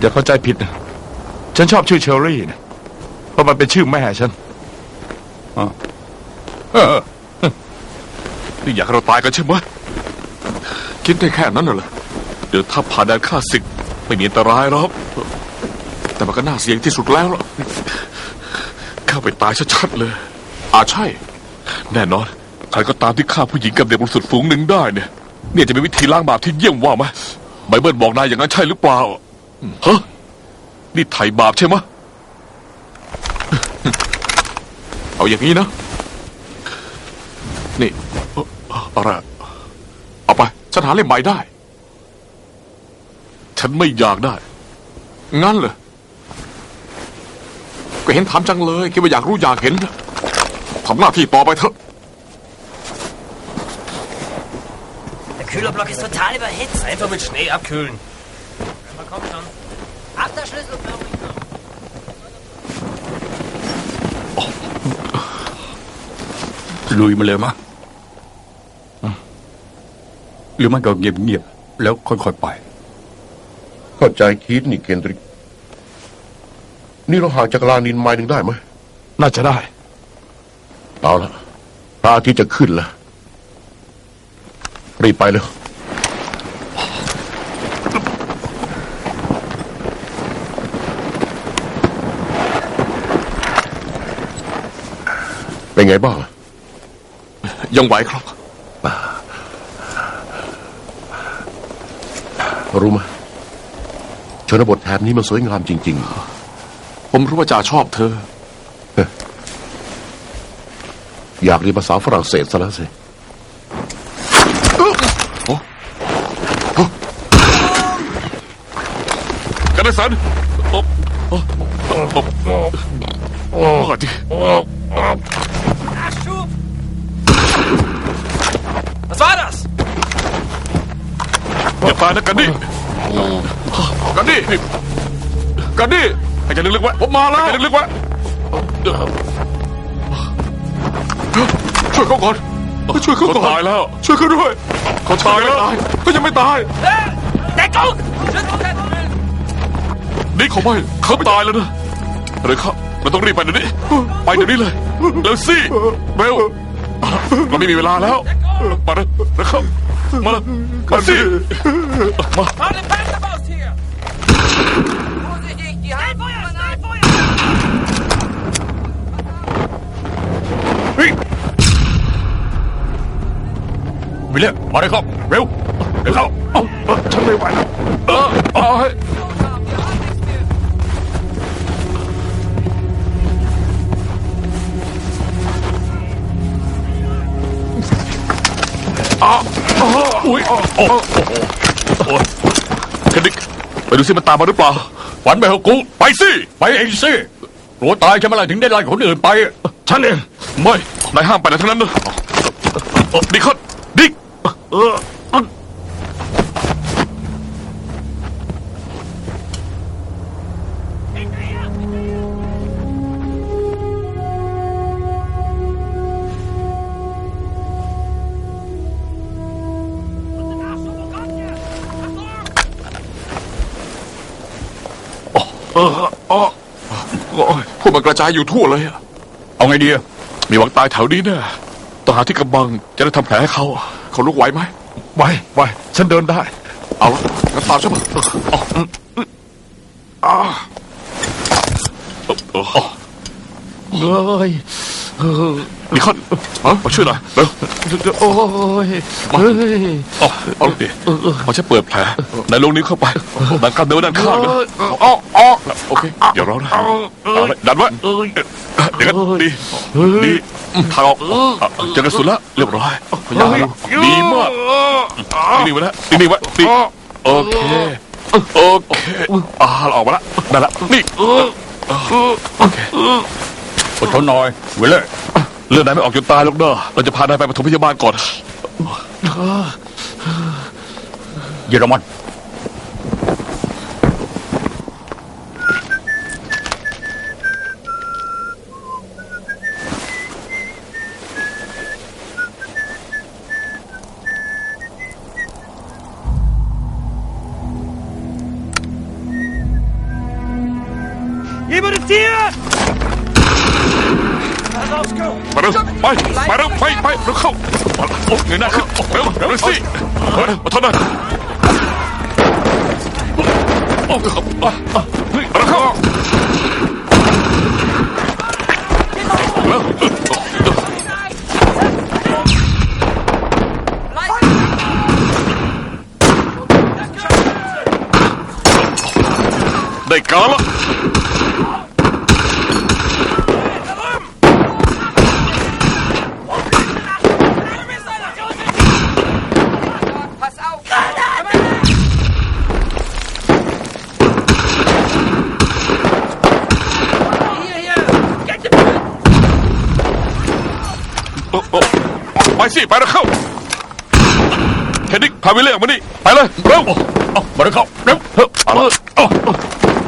อย่าเข้าใจผิดนะฉันชอบชื่อเชอรี่นะเพราะมันเป็นชื่อแม่ฉันนี่อยากให้เราตายกันใช่ไหมคิดได้แค่นั้นน่ะเหรอเดี๋ยวถ้าผ่านด่านข้าศึกไม่มีอันตรายหรอกแต่มันก็น่าเสี่ยงที่สุดแล้วล่ะข้าไปตายชัดๆเลยอาใช่ แน่นอนใครก็ตามที่ฆ่าผู้หญิงกับเด็กบริสุทธิ์ฝูงหนึ่งได้เนี่ย เนี่ยจะเป็นวิธีล้างบาปที่เยี่ยมว่าไหมไบเบิลบอกนายอย่างนั้นใช่หรือเปล่า ฮะนี่ไถ่บาปใช่ไหมเอาอย่างนี้นะ นี่เอ่ออะไรเอาไป ฉันหาเล่มใหม่ได้ ฉันไม่อยากได้ งั้นเหรอ ก็เห็นถามจังเลย คิดว่าอยากรู้อยากเห็นทำหน้าที่ต่อไปเถอะ Der Kühlerblock ist total überhitzt. Einfach mit Schnee abkühlen. Man kommt schon. Ab der Schlüssel, Florian. ลุยมาเลยมะหรือมันก็เงียบๆแล้วค่อยๆไป เข้าใจคิดนี่เคนดริก นี่เราห่างจากลานินไมล์หนึ่งได้ไหมน่าจะได้ เอาละพระอาทิตย์จะขึ้นแล้วรีบไปเลย ไงบ้าง ยังไหวครับ รู้ไหมชนบทแถบนี้มันสวยงามจริงผมรู้ว่าจ่าชอบเธอๆอยากเรียนภาษาฝรั่งเศสซะแล้วสิกันได้สันโอ้โอ้โอ้โอ้ อย่าตายนะกันดิกันดิกันดิให้ใจลึกๆไว้ผมมาแล้วให้ใจลึกๆไว้ช่วยเขาก่อนช่วยเขาก่อนตายแล้ว ช่วยเขาด้วยเขาตายแล้วเขายังไม่ตาย Deckung! Schütteln! นี่เขาไม่เขาตายแล้วนะเร็วเข้าเราต้องรีบไปเดี๋ยวนี้ ไปเดี๋ยวนี้เลยเร็วสิเร็วเราไม่มีเวลาแล้วมาเลยเร็วเข้ามาเลยมาสิมา Fahr den Panzerfaust hier! Vorsichtig, die haben Feuer, วิลเลียมมาเลยครับ เร็วเร็วเข้าเอาเอาฉันไม่ไหวแล้วเออเอาให้อุ้ยโอ้โอ้โอ้ยคดิกไปดูสิมันตามมาหรือเปล่าวันไปเถอกูไปสิไปเองสิกลัวตายใช่ไหมล่ะถึงได้ไล่คนอื่นไปฉันเองไม่นายห้ามไปไหนทั้งนั้นนะดิคอนดิเออ พวกมันกระจายอยู่ทั่วเลยอะเอาไงดีอะมีหวังตายแถวนี้แน่ต้องหาที่กำบังจะได้ทำแผลให้เขาเขาลุกไหวไหมไหวไหวฉันเดินได้ เอาละงั้นตามฉันมาเออเอาอืมอืมอ่าเออเออ เอ้ย เออดิคอนเอามาช่วยหน่อยเร็วโอ้ยเฮ้ยเอาเอาลูกดิเอาฉันเปิดแผลในลงนิ้วเข้าไปดันกล้ามเนื้อด้านข้างนะอ๋ออ๋อโอเคอย่าร้องนะเอาเลยดันไว้เดี๋ยวกันดีดีทางออกเจอกันสุดละเรียบร้อยพยายามดูดีมากนิ่งๆไว้นะนิ่ไว้ดีโอเคโอเคอ่าเราออกมาละได้ละนี่โอเค อดทนหน่อยวิลเลียมเลือดนายไม่ออกจนตายหรอกเด้อเราจะพานายไปปฐมพยาบาลก่อน เยอรมัน ไปไปเร็วเข้าโอ้เงยหน้าขึ้นเร็วเร็วสิเฮ้ยเอาเท่านั้นโอ้เฮ้ยเร็วเข้าเร็วได้การละ Pass auf! Hier, hier! Get the โอ้โอ้ ไปสิ ไปแล้วเข้าเฮนดิกพาวิลเล่ออกมานี่ ไปเลย เร็วเอามาเลยเข้า เร็วเฮ้ยเอาละเอา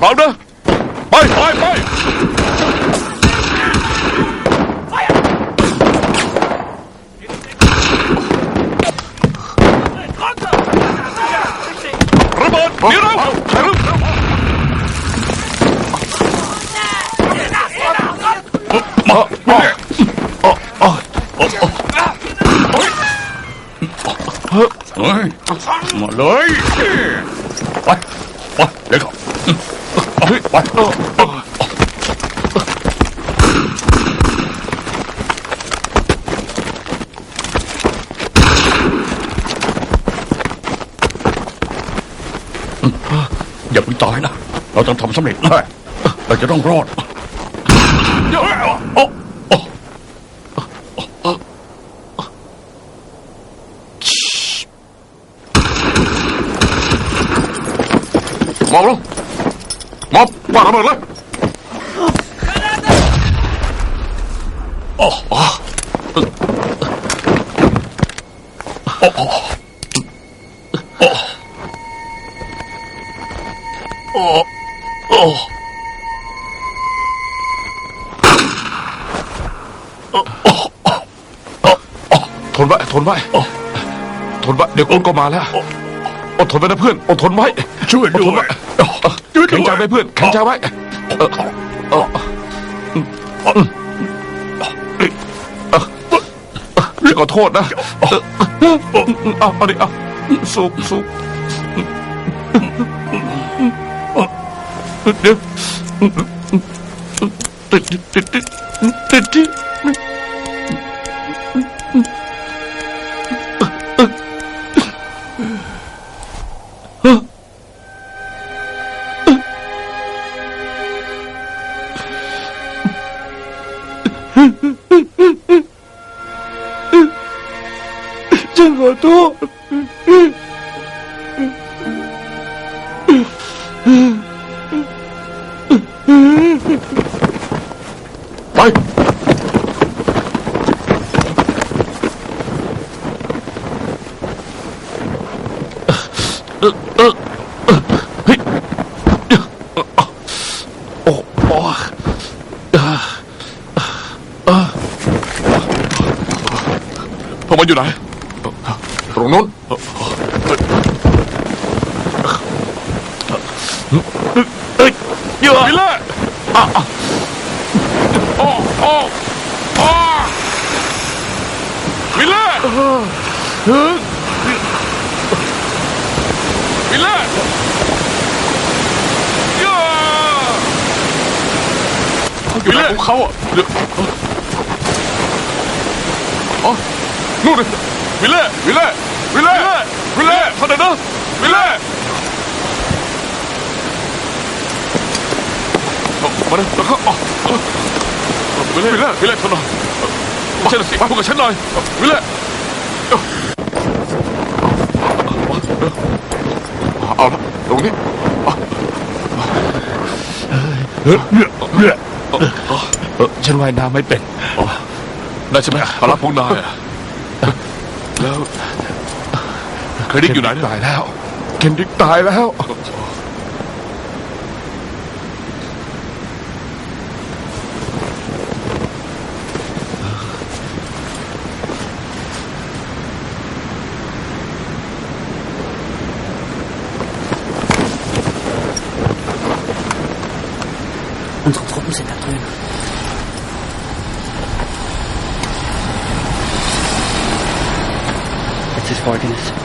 พร้อมนะไปไปไประเบิดเดี๋ยวเร็วเร็ว มามา เฮ้ยมาเลยไปไปเดี๋ยวเข้าเฮ้ยไปอย่าเพิ่งตายนะ เราต้องทำสำเร็จแน่เราจะต้องรอดโอ้โอ้ มอบลงมอบวาง ระเบิดเลยโอ้โอ้โอ้โอ้โอ้โอ้ทนไว้ทนไว้ทนไว้เดี๋ยวคนก็มาแล้วอดทนไว้นะเพื่อนอดทนไว้ช่วยด้วย แข็งใจวยไว้เพื่อนแข็งใจไว้เออเออเออขอโทษนะเออเอาเอาดิเอาสูบสูบเดี๋ยวติดติดติดติดติด ฉันขอโทษไปเฮ้ยโอ้โอ้พวกมันอยู่ไหน รงนู้นเอ้ยเยอะวิลเล่อะอะโอ้โอ้โอ้วิลเล่วิลเล่ย่าอยู่ไหนของเขาอะเดี๋ยวอ๋อนู่นเลยวิลเล่วิลเล่ วิลเล่วิลเล่เท่านั้นนะวิลเล่มาเลยแล้วก็อ๋อวิลเล่วิลเล่วิลเล่ทนหน่อยมาเช่นสิมาพูดกับฉันหน่อยวิลเล่เอาละตรงนี้เออฉันว่ายน้ำไม่เป็น ได้ใช่ไหมมารับพวกนายอะแล้ว เครดิตอยู่ไหนเนี่ย ตายแล้วเคนดิกตายแล้ว Unsere Truppen sind da drüben. Jetzt ist folgendes.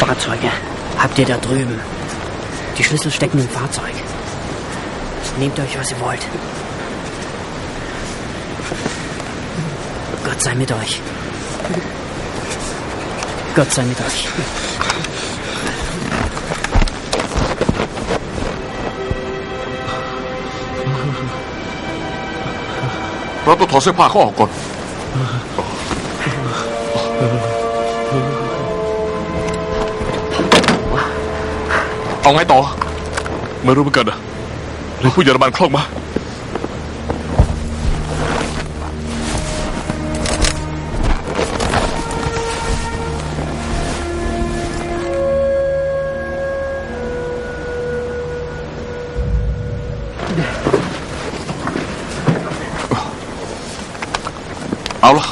Fahrzeuge habt ihr da drüben. Die Schlüssel stecken im Fahrzeug. Nehmt euch, was ihr wollt. Gott sei mit euch. Gott sei mit euch. Πρώτο τόσο παχώ, κον. ต้อผ้าไงต่อ ไม่รู้เหมือนกันนะหรือผู้เยอรมันคล่องมา เอาละ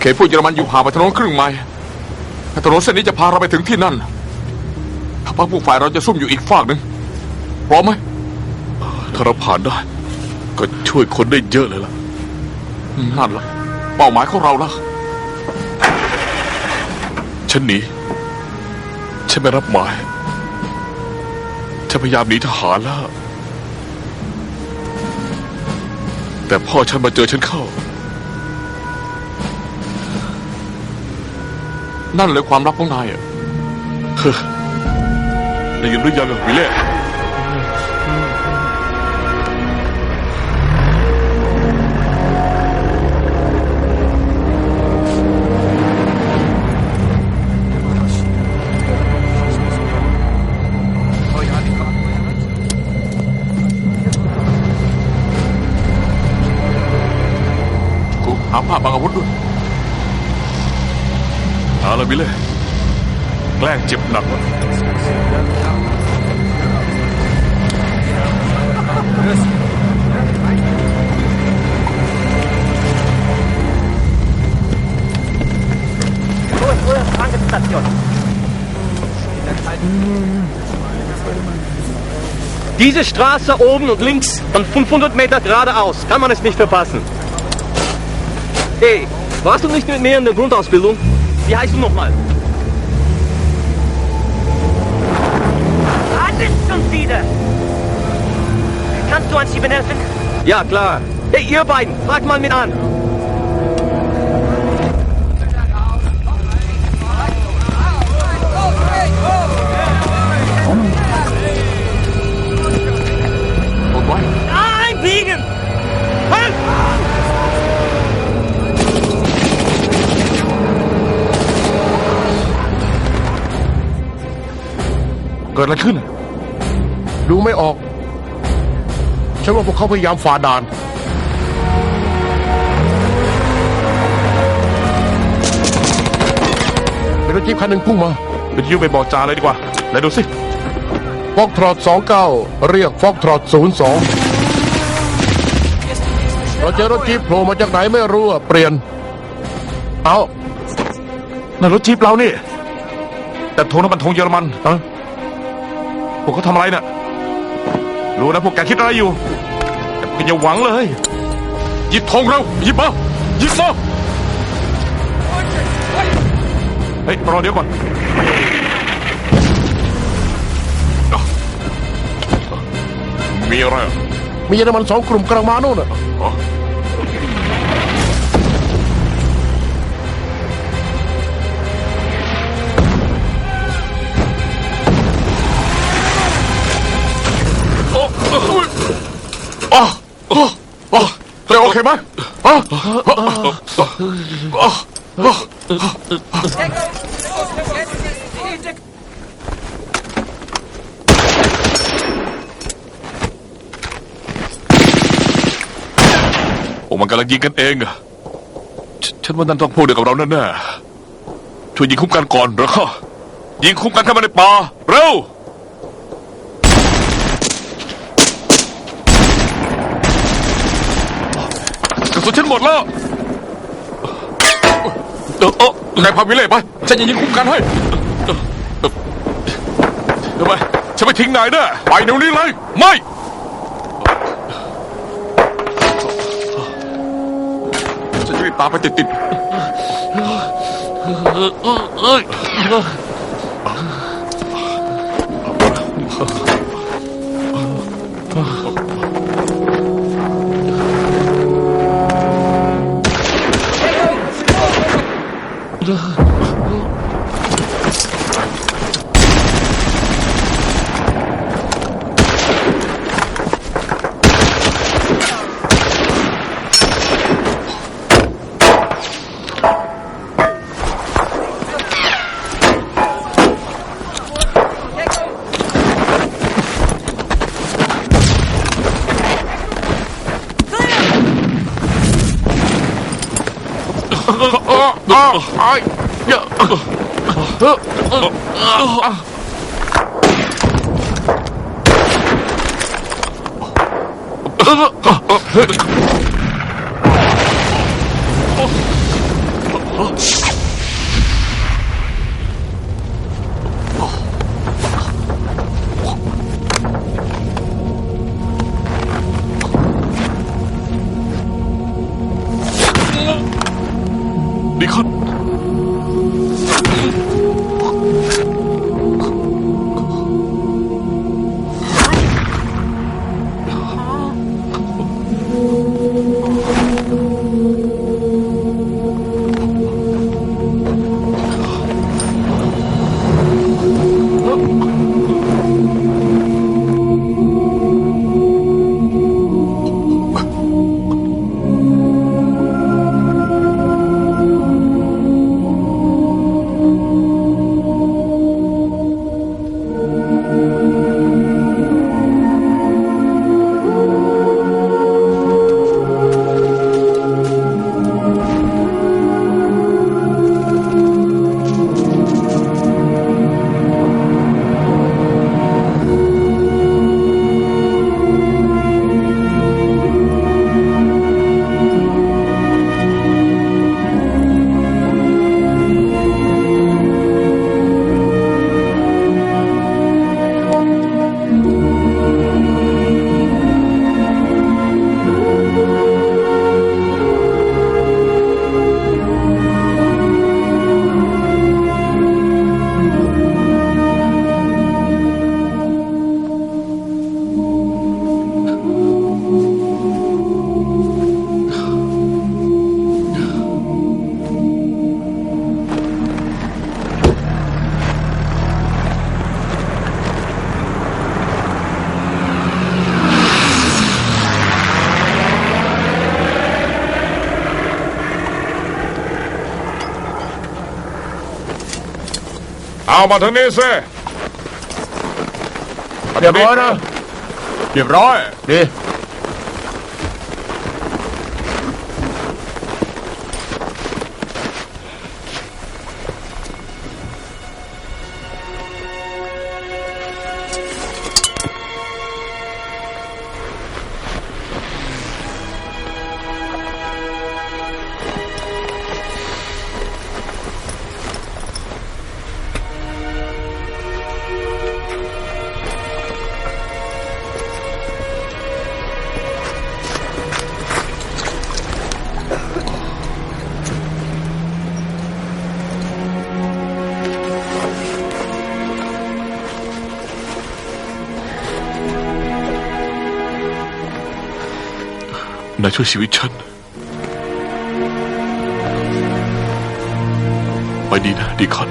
เขตพวกเยอรมันอยู่ห่างไปถนนครึ่งไมล์แต่ถนนเส้นนี้จะพาเราไปถึงที่นั่น พรรคพวกฝ่ายเราจะซุ่มอยู่อีกฝากหนึ่งพร้อมไหมถ้าเราผ่านได้ ก็ช่วยคนได้เยอะเลยล่ะนั่นละเป้าหมายของเราละฉันหนีฉันไม่รับหมายฉันพยายามหนีทหารแล้วแต่พ่อฉันมาเจอฉันเข้า นั่นเลยความลับของนายอะ เฮ้อได้ยินหรือยังอะวิเล่กูหาผ้าบางอาวุธด้วยเอาละวิเล่แกล้งเจ็บหนักวะ Diese Straße oben und links und 500 Meter geradeaus. Kann man es nicht verpassen. Hey, warst du nicht mit mir in der Grundausbildung? Wie heißt du nochmal? Alles schon wieder! Kannst du an Sieben helfen? Ja, klar. Hey, ihr beiden, fragt mal mit an. อดไว้ Einbiegen! Halt! เกิดอะไรขึ้น ดูไม่ออก ฉันว่าพวกเขาพยายามฝ่าด่าน เป็นรถจี๊ปคันหนึ่งพุ่งมาเป็นยูไปบอกจาเลยดีกว่า ไหนดูสิฟอกทรอด29 เรียกฟอกทรอด02 เราเจอรถจี๊ปโผล่มาจากไหนไม่รู้อะเปลี่ยน เอานั่นรถจี๊ปเรานี่ แต่ธงนั้นมันธงเยอรมันเอ้าพวกเขาทำอะไรน่ะ รู้นะพวกแกคิดอะไรอยู่แต่พวกอย่าหวังเลยหยิบธงเร็วหยิบมาหยิบมาเฮ้ยรอเดี๋ยวก่อนมีอะไรอะมีเยอรมันสองกลุ่มกำลังมาโน่นน่ะ เธอโอเคไหมอ๋ออ๋ออ๋ออ๋อโอ้มันกำลังยิงกันเองอะฉฉันว่านั่นต้องพูดเดียวกับเราแน่ๆช่วยยิงคุ้มกันก่อนแล้วก็ยิงคุ้มกันเข้ามาในป่าเร็ว สุนฉันหมดแล้วเออเออนายพาวิเล่ไปฉันจะยิงคุ้มกันให้ทำไมฉันไม่ทิ้งนายเด้อไปเดี๋ยวนี้เลยไม่ฉันจะรีบตามไปติดๆ ด เเอามาทางนี้สิเรียบร้อยนะ เรียบร้อย ดี ช่วยชีวิตฉัน ไปดีนะดีคอน